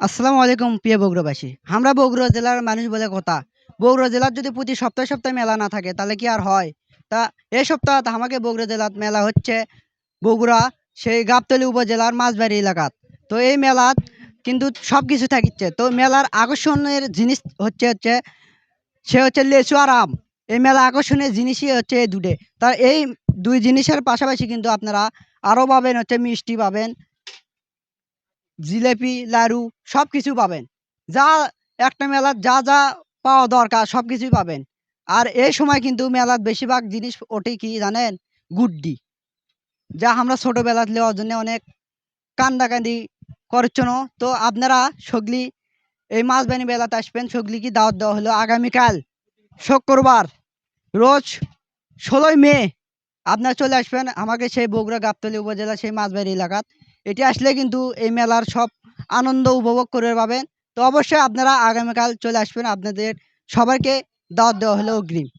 আসসালামু আলাইকুম প্রিয় বগুড়াবাসী। আমরা বগুড়া জেলার মানুষ বলে কথা। বগুড়া জেলার যদি প্রতি সপ্তাহে সপ্তাহে মেলা না থাকে, তাহলে কি আর হয়? তা এই সপ্তাহ আমাকে বগুড়া জেলার মেলা হচ্ছে বগুড়া, সেই গাবতলী উপজেলার মাঝবাড়ি এলাকাত। তো এই মেলাত কিন্তু সব কিছু থাকিচ্ছে। তো মেলার আকর্ষণের জিনিস হচ্ছে হচ্ছে, সে হচ্ছে লেচু আর আম। এই মেলা আকর্ষণের জিনিসই হচ্ছে এই দুটে। তা এই দুই জিনিসের পাশাপাশি কিন্তু আপনারা আরও পাবেন, হচ্ছে মিষ্টি পাবেন জিলেপি লাড়ু সব কিছু পাবেন। যা একটা মেলার যা যা পাওয়া দরকার সব কিছুই পাবেন। আর এই সময় কিন্তু মেলার বেশিরভাগ জিনিস ওঠে কি জানেন? গুড্ডি। যা আমরা ছোটোবেলা নেওয়ার জন্য অনেক কান্দাকান্দি করছেন তো আপনারা সগলি, এই মাছবানি মেলাতে আসবেন। সগলি কি দাওয়াত দেওয়া হলো আগামীকাল শুক্রবার রোজ ষোলোই মে। আপনারা চলে আসবেন আমাকে সেই বগুড়া, গাবতলী উপজেলা সেই মাছবাড়ি এলাকাত এটি আসলে কিন্তু এই মেলার সব আনন্দ উপভোগ করে পাবেন। তো অবশ্যই আপনারা আগামীকাল চলে আসবেন। আপনাদের সবাইকে দাওয়াত দেওয়া হলো অগ্রিম।